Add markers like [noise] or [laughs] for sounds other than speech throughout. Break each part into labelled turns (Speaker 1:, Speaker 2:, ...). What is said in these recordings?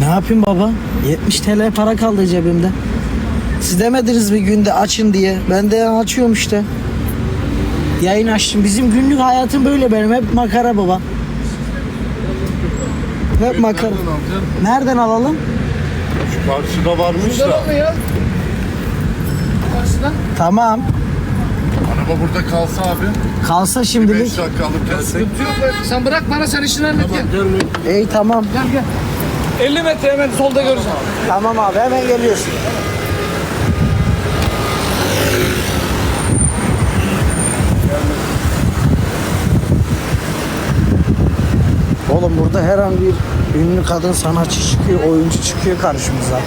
Speaker 1: Ne yapayım baba? 70 TL para kaldı cebimde. Siz demediniz bir günde açın diye. Ben de açıyorum işte. Yayın açtım. Bizim günlük hayatım böyle benim. Hep makara baba. Hep makara.
Speaker 2: Nereden
Speaker 1: alalım?
Speaker 2: Şu karşıda varmış da.
Speaker 3: mı ya? Karşıdan.
Speaker 1: Tamam.
Speaker 2: Araba burada kalsa abi.
Speaker 1: Kalsa
Speaker 2: 5
Speaker 1: şimdilik.
Speaker 2: dakika alıp gelsek.
Speaker 3: Sıkıntı yok. be. Sen bırak bana sen işini hallet gel.
Speaker 2: Gelme.
Speaker 1: İyi tamam.
Speaker 3: Gel gel. 50 metre hemen solda görürüz.
Speaker 1: Tamam abi hemen geliyorsun. Oğlum burada her an bir ünlü kadın sanatçı çıkıyor, oyuncu çıkıyor karşımıza.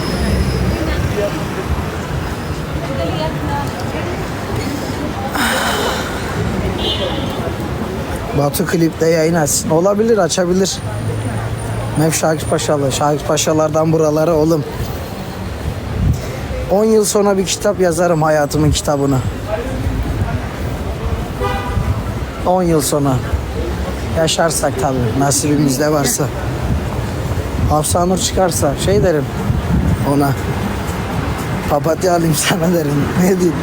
Speaker 1: Batu klipte yayın açsın. Olabilir, açabilir. Mev Şakir Paşalı. Şakir Paşalardan buralara oğlum. 10 yıl sonra bir kitap yazarım hayatımın kitabını. 10 yıl sonra. Yaşarsak tabii. Nasibimizde varsa. Hafsanur çıkarsa şey derim ona. Papatya alayım sana derim. [laughs] Ne diyeyim?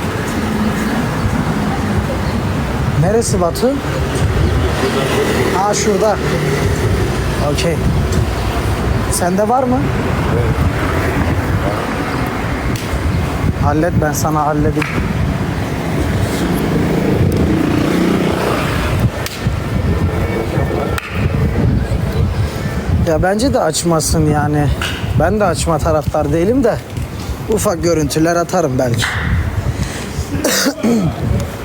Speaker 1: Neresi Batu? Ha şurada. Okey. Sende var mı? Hallet ben sana halledeyim. Ya bence de açmasın yani. Ben de açma taraftar değilim de ufak görüntüler atarım belki. [coughs]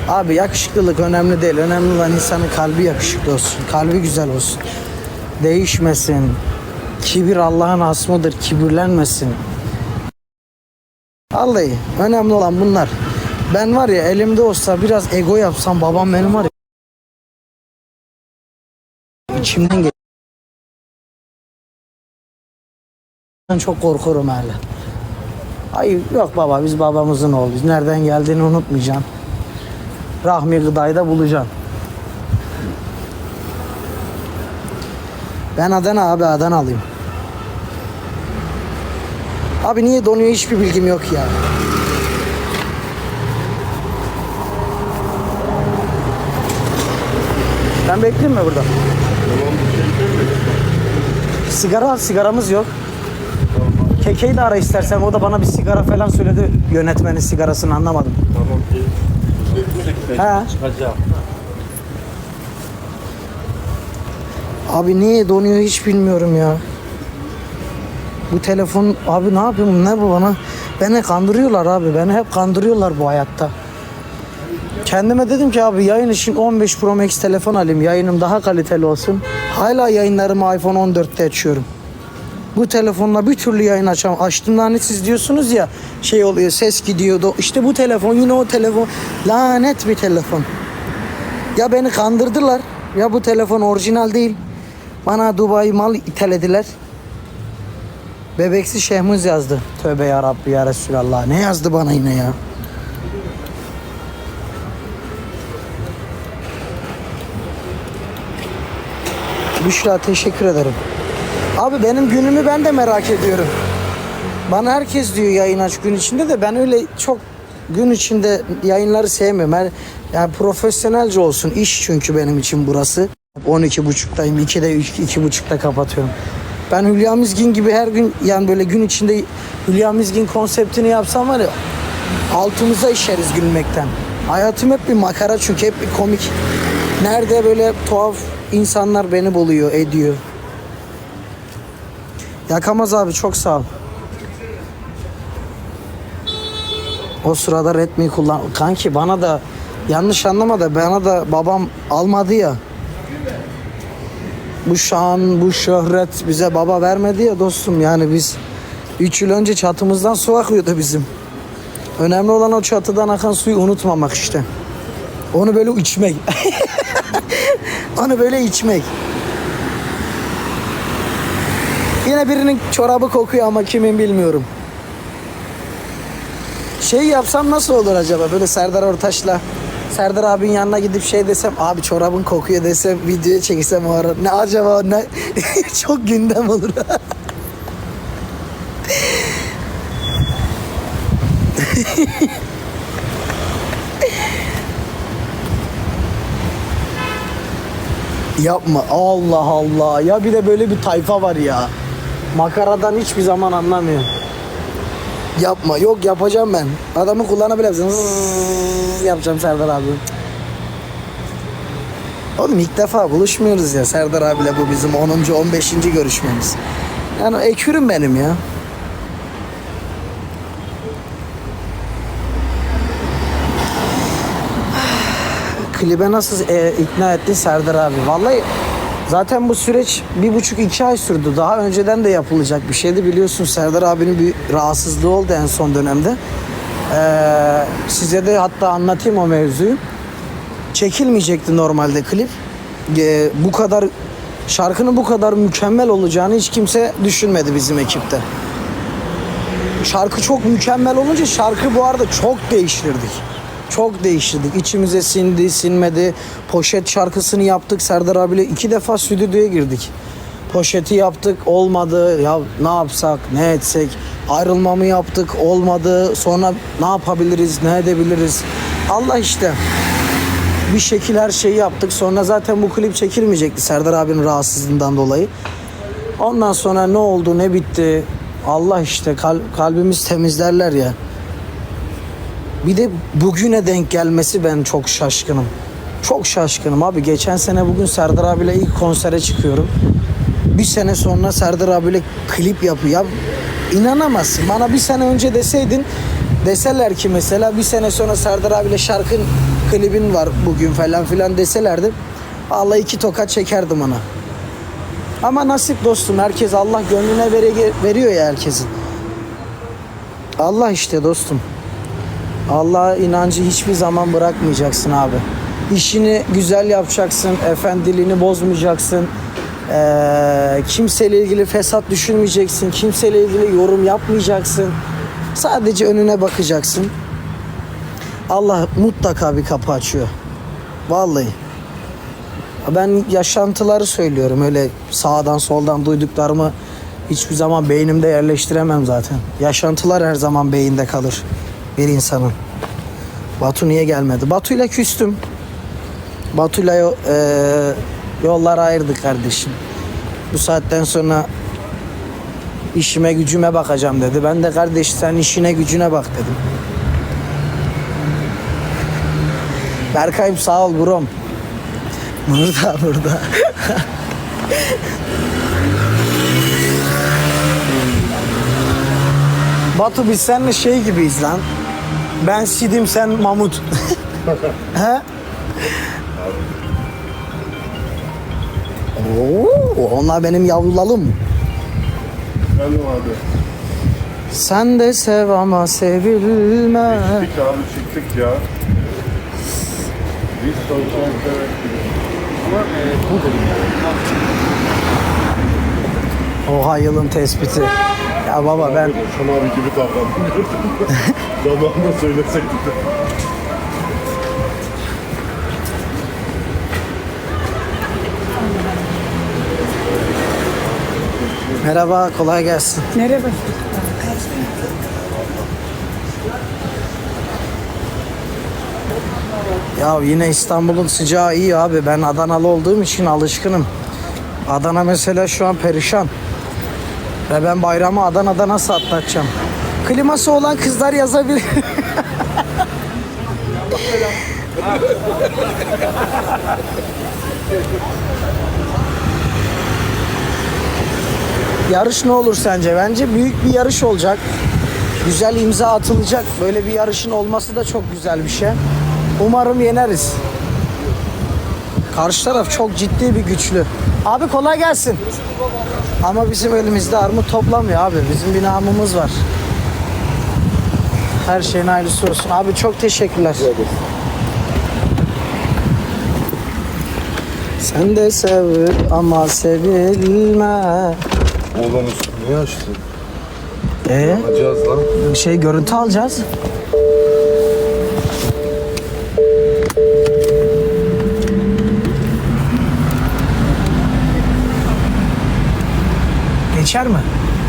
Speaker 1: Abi yakışıklılık önemli değil. Önemli olan insanın kalbi yakışıklı olsun. Kalbi güzel olsun. Değişmesin. Kibir Allah'ın asmıdır. Kibirlenmesin. Vallahi önemli olan bunlar. Ben var ya elimde olsa biraz ego yapsam babam benim var ya. İçimden gel. Ben çok korkuyorum hala. Ay yok baba biz babamızın oğluyuz. Nereden geldiğini unutmayacaksın. Rahmi gıdayı da bulacaksın. Ben Adana abi Adana alayım. Abi niye donuyor hiçbir bilgim yok ya. Ben bekleyeyim mi burada? Sigara sigaramız yok. Kekeyi de ara istersen. O da bana bir sigara falan söyledi. Yönetmenin sigarasını anlamadım.
Speaker 2: Tamam.
Speaker 1: He. Abi niye donuyor hiç bilmiyorum ya. Bu telefon abi ne yapıyorum ne bu bana? Beni kandırıyorlar abi. Beni hep kandırıyorlar bu hayatta. Kendime dedim ki abi yayın için 15 Pro Max telefon alayım. Yayınım daha kaliteli olsun. Hala yayınlarımı iPhone 14'te açıyorum. Bu telefonla bir türlü yayın açamam. Açtığımda hani siz diyorsunuz ya şey oluyor ses gidiyordu. İşte bu telefon yine o telefon. Lanet bir telefon. Ya beni kandırdılar ya bu telefon orijinal değil. Bana Dubai mal itelediler. Bebeksi Şehmuz yazdı. Tövbe ya Rabbi ya Resulallah. Ne yazdı bana yine ya? Büşra teşekkür ederim. Abi benim günümü ben de merak ediyorum. Bana herkes diyor yayın aç gün içinde de ben öyle çok gün içinde yayınları sevmiyorum. Ben, yani profesyonelce olsun. iş çünkü benim için burası. 12.30'dayım. 2'de 2.30'da kapatıyorum. Ben Hülya Mizgin gibi her gün yani böyle gün içinde Hülya Mizgin konseptini yapsam var ya altımıza işeriz gülmekten. Hayatım hep bir makara çünkü hep bir komik. Nerede böyle tuhaf insanlar beni buluyor, ediyor. Yakamaz abi çok sağ ol. O sırada Redmi kullan. Kanki bana da yanlış anlama da bana da babam almadı ya. Bu şan, bu şöhret bize baba vermedi ya dostum. Yani biz 3 yıl önce çatımızdan su akıyordu bizim. Önemli olan o çatıdan akan suyu unutmamak işte. Onu böyle içmek. [laughs] Onu böyle içmek. Yine birinin çorabı kokuyor ama kimin bilmiyorum. Şey yapsam nasıl olur acaba? Böyle Serdar Ortaç'la Serdar abinin yanına gidip şey desem abi çorabın kokuyor desem videoya çeksem o ara ne acaba ne [laughs] çok gündem olur. [laughs] Yapma. Allah Allah. Ya bir de böyle bir tayfa var ya. Makaradan hiçbir zaman anlamıyor. Yapma. Yok yapacağım ben. Adamı kullanabilirsin. Yapacağım Serdar abi. Oğlum ilk defa buluşmuyoruz ya Serdar abiyle bu bizim 10. 15. görüşmemiz. Yani ekürüm benim ya. Klibe nasıl e, ikna ettin Serdar abi? Vallahi zaten bu süreç bir buçuk iki ay sürdü. Daha önceden de yapılacak bir şeydi. Biliyorsun Serdar abinin bir rahatsızlığı oldu en son dönemde. Ee, size de hatta anlatayım o mevzuyu. Çekilmeyecekti normalde klip. Ee, bu kadar şarkının bu kadar mükemmel olacağını hiç kimse düşünmedi bizim ekipte. Şarkı çok mükemmel olunca şarkı bu arada çok değiştirdik. Çok değiştirdik. İçimize sindi, sinmedi. Poşet şarkısını yaptık. Serdar abiyle iki defa stüdyoya girdik. Poşeti yaptık, olmadı. Ya ne yapsak, ne etsek? Ayrılma mı yaptık, olmadı. Sonra ne yapabiliriz, ne edebiliriz? Allah işte. Bir şekil her şeyi yaptık. Sonra zaten bu klip çekilmeyecekti Serdar abinin rahatsızlığından dolayı. Ondan sonra ne oldu, ne bitti? Allah işte kal- kalbimiz temizlerler ya. Bir de bugüne denk gelmesi ben çok şaşkınım. Çok şaşkınım abi. Geçen sene bugün Serdar abiyle ilk konsere çıkıyorum. Bir sene sonra Serdar abiyle klip yapıyor. Ya inanamazsın. Bana bir sene önce deseydin deseler ki mesela bir sene sonra Serdar abiyle şarkın klibin var bugün falan filan deselerdi. Allah iki tokat çekerdim ona. Ama nasip dostum. Herkes Allah gönlüne veriyor ya herkesin. Allah işte dostum. Allah'a inancı hiçbir zaman bırakmayacaksın abi. İşini güzel yapacaksın, efendiliğini bozmayacaksın. Ee, kimseyle ilgili fesat düşünmeyeceksin, kimseyle ilgili yorum yapmayacaksın. Sadece önüne bakacaksın. Allah mutlaka bir kapı açıyor. Vallahi. Ben yaşantıları söylüyorum. Öyle sağdan soldan duyduklarımı hiçbir zaman beynimde yerleştiremem zaten. Yaşantılar her zaman beyinde kalır bir insanın. Batu niye gelmedi? Batu'yla küstüm. Batu'yla eee, yollar ayırdık kardeşim. Bu saatten sonra işime gücüme bakacağım dedi. Ben de kardeş sen işine gücüne bak dedim. Berkay'ım sağ ol brom. Burada burada. [laughs] Batu biz seninle şey gibiyiz lan. Ben Sidim sen Mamut. [laughs] He? Oo, onlar benim yavrulalım.
Speaker 2: Efendim abi.
Speaker 1: Sen de sev ama sevilme.
Speaker 2: Çıktık abi çıktık ya. Biz sonuçta evet. Ama e, bu
Speaker 1: Oha yılın tespiti. Ya baba ben
Speaker 2: Şam abi gibi davranmıyorum. Zamanında [laughs] söylesek de.
Speaker 1: merhaba kolay gelsin.
Speaker 4: Merhaba.
Speaker 1: Ya yine İstanbul'un sıcağı iyi abi. Ben Adanalı olduğum için alışkınım. Adana mesela şu an perişan. Ve ben bayramı Adana'da nasıl atlatacağım? Kliması olan kızlar yazabilir. yarış ne olur sence? Bence büyük bir yarış olacak. Güzel imza atılacak. Böyle bir yarışın olması da çok güzel bir şey. Umarım yeneriz. Karşı taraf çok ciddi bir güçlü. Abi kolay gelsin. Ama bizim elimizde armut toplamıyor abi. Bizim bir namımız var. Her şeyin hayırlısı olsun. Abi çok teşekkürler. Sen de sev ama sevilme.
Speaker 2: Oğlanın niye açtın?
Speaker 1: Ee,
Speaker 2: Alacağız lan.
Speaker 1: bir şey görüntü alacağız. Geçer mi?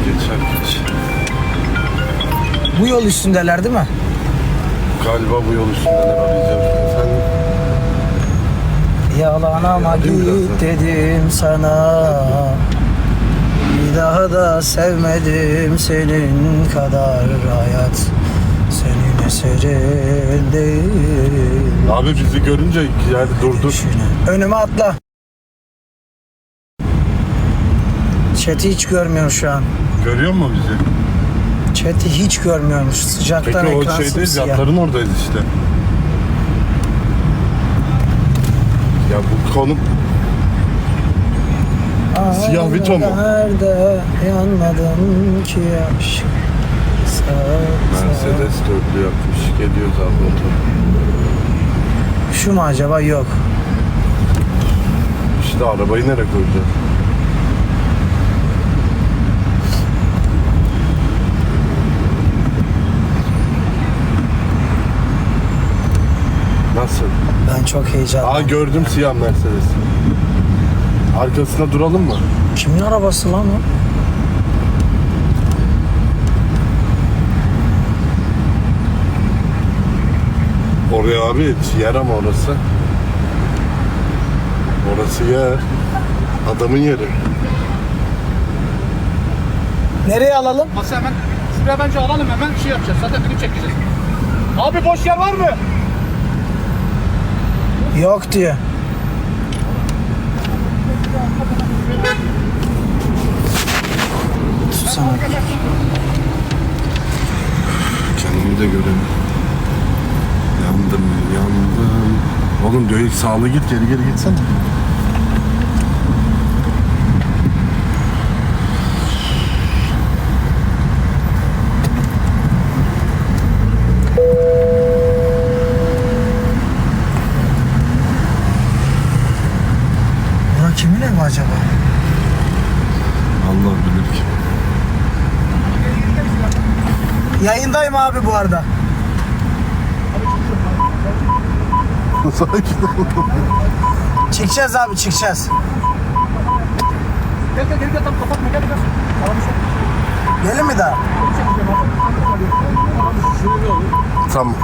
Speaker 2: Geçer geç.
Speaker 1: Bu yol üstündeler değil mi?
Speaker 2: Galiba bu yol üstündeler arayacağım. Efendim?
Speaker 1: Yalanama
Speaker 2: mi
Speaker 1: git dedim sana Bir daha da sevmedim senin kadar hayat Senin eserin değil
Speaker 2: Abi bizi görünce yani durdur.
Speaker 1: Önüme atla Chat'i hiç görmüyor şu an
Speaker 2: Görüyor mu bizi?
Speaker 1: Chat'i hiç görmüyormuş sıcaktan
Speaker 2: Peki o
Speaker 1: ekran
Speaker 2: şeydeyiz,
Speaker 1: simsiyah.
Speaker 2: yatların oradayız işte. Ya bu konum Siyah Vito mu?
Speaker 1: Nerede yanmadım ki aşk
Speaker 2: Mercedes dörtlü yapmış. Geliyoruz abi.
Speaker 1: Şu mu acaba? Yok.
Speaker 2: İşte arabayı nereye koyacağız? Nasıl?
Speaker 1: Ben çok
Speaker 2: Aa
Speaker 1: heyecanlıyım.
Speaker 2: gördüm siyah Mercedes. Arkasına duralım mı?
Speaker 1: Kimin arabası lan o?
Speaker 2: Oraya abi yer ama orası. Orası yer. Adamın yeri.
Speaker 1: Nereye alalım?
Speaker 3: Masa hemen şuraya bence alalım hemen şey yapacağız. Zaten film çekeceğiz. Abi boş yer var mı?
Speaker 1: Yok diyor. Tutsana.
Speaker 2: Kendimi de göreyim. Yandım, yandım. Oğlum ilk sağlı git geri geri gitsene.
Speaker 1: Bura kimin evi acaba?
Speaker 2: Allah bilir ki.
Speaker 1: Yayındayım abi bu arada.
Speaker 2: Sakin ol.
Speaker 1: Çıkacağız abi çıkacağız.
Speaker 3: Gel gel gel kapatma gel gel.
Speaker 1: Gelin mi daha?
Speaker 2: Tamam.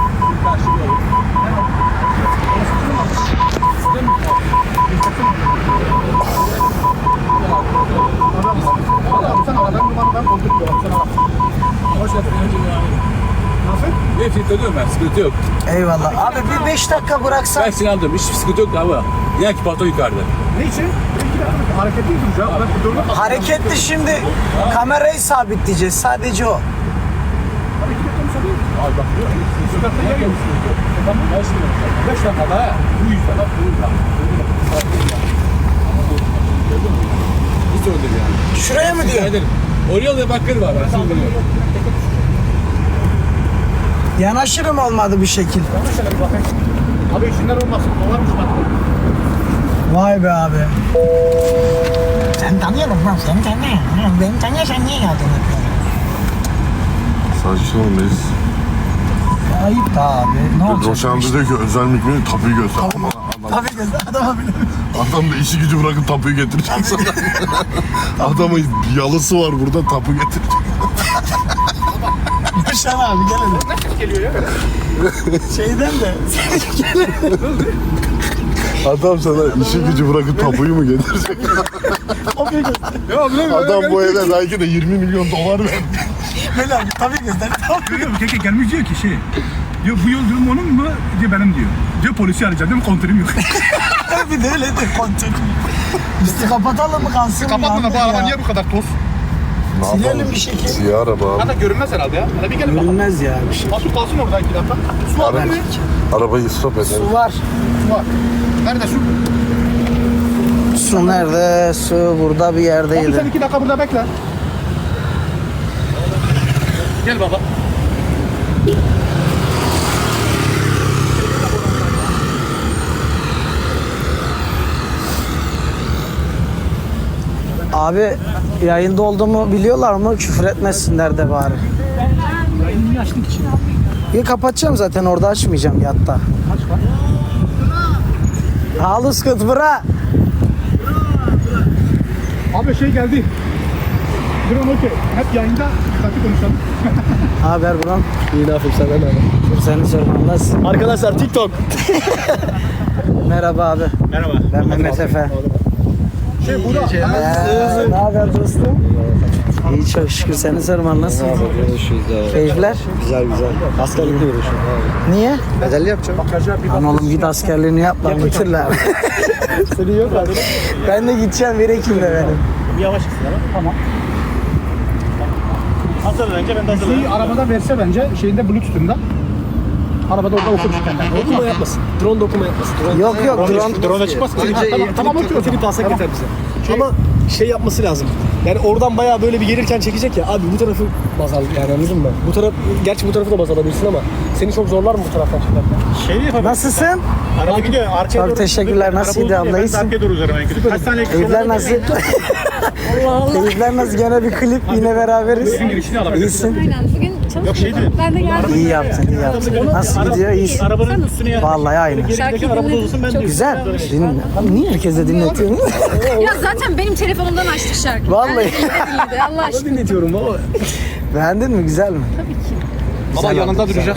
Speaker 3: Abi sen ara ben ben konuşuyorum. Sen ara. Hoş geldin. Nasıl?
Speaker 4: Ne filtreliyorum ben, sıkıntı yok.
Speaker 1: Eyvallah. Abi bir 5 dakika bıraksan.
Speaker 4: Ben seni aldım, hiçbir sıkıntı yok ama. İnan ki patron yukarıda.
Speaker 3: Ne için? Hareketli duracağım. Ben durmak
Speaker 1: Hareketli şimdi kamerayı sabitleyeceğiz. Sadece o.
Speaker 3: Ay bak diyor. Sokakta yer yok. Tamam dakika daha. Bu yüzden bak bu yüzden.
Speaker 4: Hiç değil yani.
Speaker 1: Şuraya mı diyor?
Speaker 4: Oraya da bakır var, ben seni biliyorum.
Speaker 1: Yanaşırım olmadı bir şekil.
Speaker 3: Bir bakayım. Abi işinden olmasın. Dolarmış bak.
Speaker 1: Vay be abi. Sen tanıyorum lan seni tanıyorum. Beni tanıyorsan niye geldin?
Speaker 2: Sakin ol Melis.
Speaker 1: Ayıp da abi. Ne olacak?
Speaker 2: Ki özel mikroyu tapuyu göster. Ama adam,
Speaker 1: Tabii adama bile.
Speaker 2: adam da işi gücü bırakıp tapuyu getirecek sana. [laughs] Adamın yalısı var burada tapu getirecek.
Speaker 1: Başar abi gel hadi.
Speaker 3: Ne ses geliyor ya?
Speaker 1: Şeyden de.
Speaker 2: Adam sana işi gücü bırakıp tapuyu mu getirecek?
Speaker 1: O bir göster.
Speaker 3: Ya abi
Speaker 2: Adam bu eve belki de 20 milyon dolar verdi.
Speaker 1: Böyle abi tabii göster.
Speaker 5: Yok keke gelmiş diyor ki şey. Diyor bu yol durum onun mu? Diyor benim diyor. Diyor polisi arayacağım diyorum kontörüm yok. [laughs]
Speaker 1: bir de öyle de kontrol. Üstü kapatalım mı kalsın?
Speaker 3: Kapatma bu araba niye bu kadar toz?
Speaker 2: Ne
Speaker 1: Silelim bir şekil.
Speaker 2: Siyah araba abi.
Speaker 3: Hatta görünmez herhalde ya. Hadi bir gelin bakalım.
Speaker 1: Görünmez ya bir şey.
Speaker 3: Asıl kalsın orada iki dakika. Su var mı?
Speaker 2: Arabayı stop edelim.
Speaker 1: Su var.
Speaker 3: Su var. Nerede su?
Speaker 1: Su nerede? Su burada bir
Speaker 3: Abi
Speaker 1: yerdeydi.
Speaker 3: sen iki dakika burada bekle. Gel baba.
Speaker 1: Abi yayında olduğumu biliyorlar mı? Küfür etmesinler de bari. Bir kapatacağım zaten orada açmayacağım yatta. Halus kıt bıra.
Speaker 3: Abi şey geldi. Drone okey. Hep yayında dikkatli konuşalım. [laughs]
Speaker 1: Haber buran.
Speaker 6: İyi ne yapayım senden haber?
Speaker 1: Seni sormam nasılsın?
Speaker 6: Arkadaşlar TikTok. [laughs]
Speaker 1: Merhaba abi.
Speaker 6: Merhaba.
Speaker 1: Ben Mehmet Efe.
Speaker 3: Şey.
Speaker 1: Ee, ne haber dostum? İyi çok şükür seni sormam nasılsın? Keyifler?
Speaker 6: Güzel güzel. Askerlikte uğraşıyorum abi.
Speaker 1: Niye?
Speaker 6: Bedelli yapacağım.
Speaker 1: Lan oğlum git askerliğini yap lan bitir lan. [laughs]
Speaker 6: Seni yok abi.
Speaker 1: ben de gideceğim bir Ekim'de benim.
Speaker 6: Bir yavaş gitsin ama. Tamam. Hazırlan önce ben de hazırlanayım.
Speaker 3: Şeyi arabada verse bence şeyinde bluetooth'unda. Arabada orada okur kendinden.
Speaker 6: Dokuma yapmasın. Drone dokuma yapmasın. Drone,
Speaker 1: Yok yok drone.
Speaker 6: Drone'a çıkmaz. Önce
Speaker 3: tamam, tamam,
Speaker 6: trip,
Speaker 3: oturuyorum.
Speaker 6: trip alsak yeter bize. Ama şey yapması lazım. Yani oradan bayağı böyle bir gelirken çekecek ya. Abi bu tarafı baz al yani anladın mı? Bu taraf, gerçi bu tarafı da baz alabilirsin ama seni çok zorlar mı bu taraftan çıkarken? Şey yapalım.
Speaker 1: Nasılsın?
Speaker 6: Araba gidiyor. Arkaya
Speaker 1: Çok teşekkürler. Nasıl gidiyor abla? İyisin?
Speaker 6: doğru uzarım en kötü. Kaç tane
Speaker 1: Keyifler nasıl? [laughs] Keyifler nasıl? Gene bir klip yine beraberiz. İyisin.
Speaker 7: Bugün çalışıyordum. Ben de geldim.
Speaker 1: İyi yaptın, iyi yaptın. Nasıl gidiyor? İyisin.
Speaker 6: Arabanın üstüne yer.
Speaker 1: Vallahi aynı.
Speaker 7: Şarkı dinledim. Çok
Speaker 1: Güzel. Dinle. Niye herkese dinletiyorsun? [laughs]
Speaker 7: Ya zaten benim telefonumdan açtık şarkıyı.
Speaker 1: Vallahi.
Speaker 7: Ben de dinledi, Allah aşkına.
Speaker 6: dinletiyorum baba.
Speaker 1: Beğendin mi? Güzel mi?
Speaker 7: Tabii ki.
Speaker 4: Baba yanında duracak.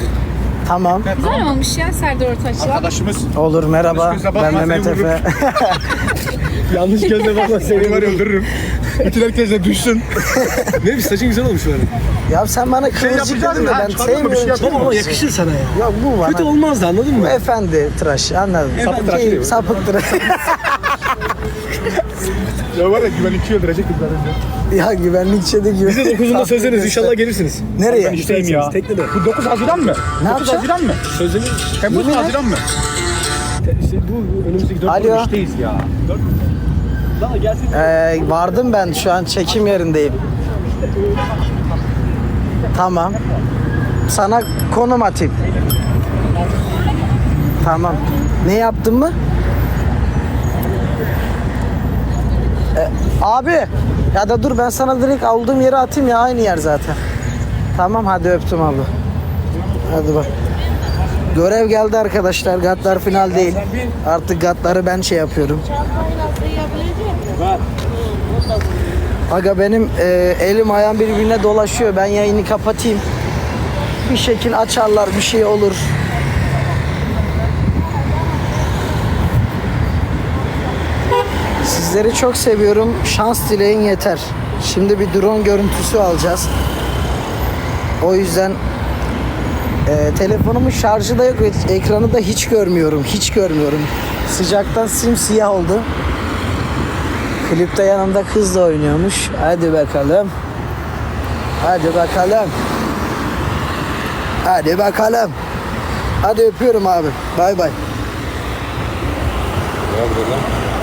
Speaker 1: Tamam.
Speaker 7: Güzel olmuş ya Serdar Ortaç'la.
Speaker 4: Arkadaşımız.
Speaker 1: Olur merhaba. Ben Mehmet Efe. [laughs]
Speaker 6: Yanlış gözle bakma seni
Speaker 3: var öldürürüm. Bütün herkes de düşsün. [laughs]
Speaker 6: Ne bileyim saçın güzel olmuş böyle.
Speaker 1: ya sen bana kıvırcık
Speaker 3: yapacağız
Speaker 1: dedin de ben
Speaker 3: bir şey
Speaker 1: sevmiyorum.
Speaker 3: yapalım.
Speaker 6: Baba ama yakışır sana ya.
Speaker 1: Yok bu
Speaker 6: Kötü
Speaker 1: bana.
Speaker 6: olmazdı anladın mı?
Speaker 1: Efendi tıraş anladım.
Speaker 6: Sapık tıraş değil mi?
Speaker 1: Sapık tıraş.
Speaker 3: Ya var ya güvenlikçi öldürecek kızları.
Speaker 1: ya güvenlikçide gibi.
Speaker 6: Bize 9'unda sözünüz inşallah gelirsiniz.
Speaker 1: Nereye?
Speaker 3: İşteyim ya.
Speaker 6: Teknede.
Speaker 3: Bu 9 Haziran mı?
Speaker 1: Ne
Speaker 3: 9
Speaker 1: yapacağım?
Speaker 3: Haziran mı?
Speaker 6: Sözünü
Speaker 3: Temmuz. Haziran mı?
Speaker 6: işte bu önümüzdeki 4
Speaker 1: Alo.
Speaker 6: işteyiz ya. Daha gelsin.
Speaker 1: Ee, vardım ben şu an çekim yerindeyim. Tamam. Sana konum atayım. Tamam. Ne yaptın mı? Ee, abi ya da dur ben sana direkt aldığım yere atayım ya aynı yer zaten. Tamam hadi öptüm abla. Hadi bak. Görev geldi arkadaşlar. Gatlar final değil. Artık gatları ben şey yapıyorum. Aga benim e, elim ayağım birbirine dolaşıyor. Ben yayını kapatayım. Bir şekil açarlar, bir şey olur. Sizleri çok seviyorum. Şans dileyin yeter. Şimdi bir drone görüntüsü alacağız. O yüzden e, telefonumun şarjı da yok. Ekranı da hiç görmüyorum. Hiç görmüyorum. Sıcaktan simsiyah oldu. Klipte yanında kız da oynuyormuş. Hadi bakalım. Hadi bakalım. Hadi bakalım. Hadi öpüyorum abi. Bay bay.
Speaker 2: Ne?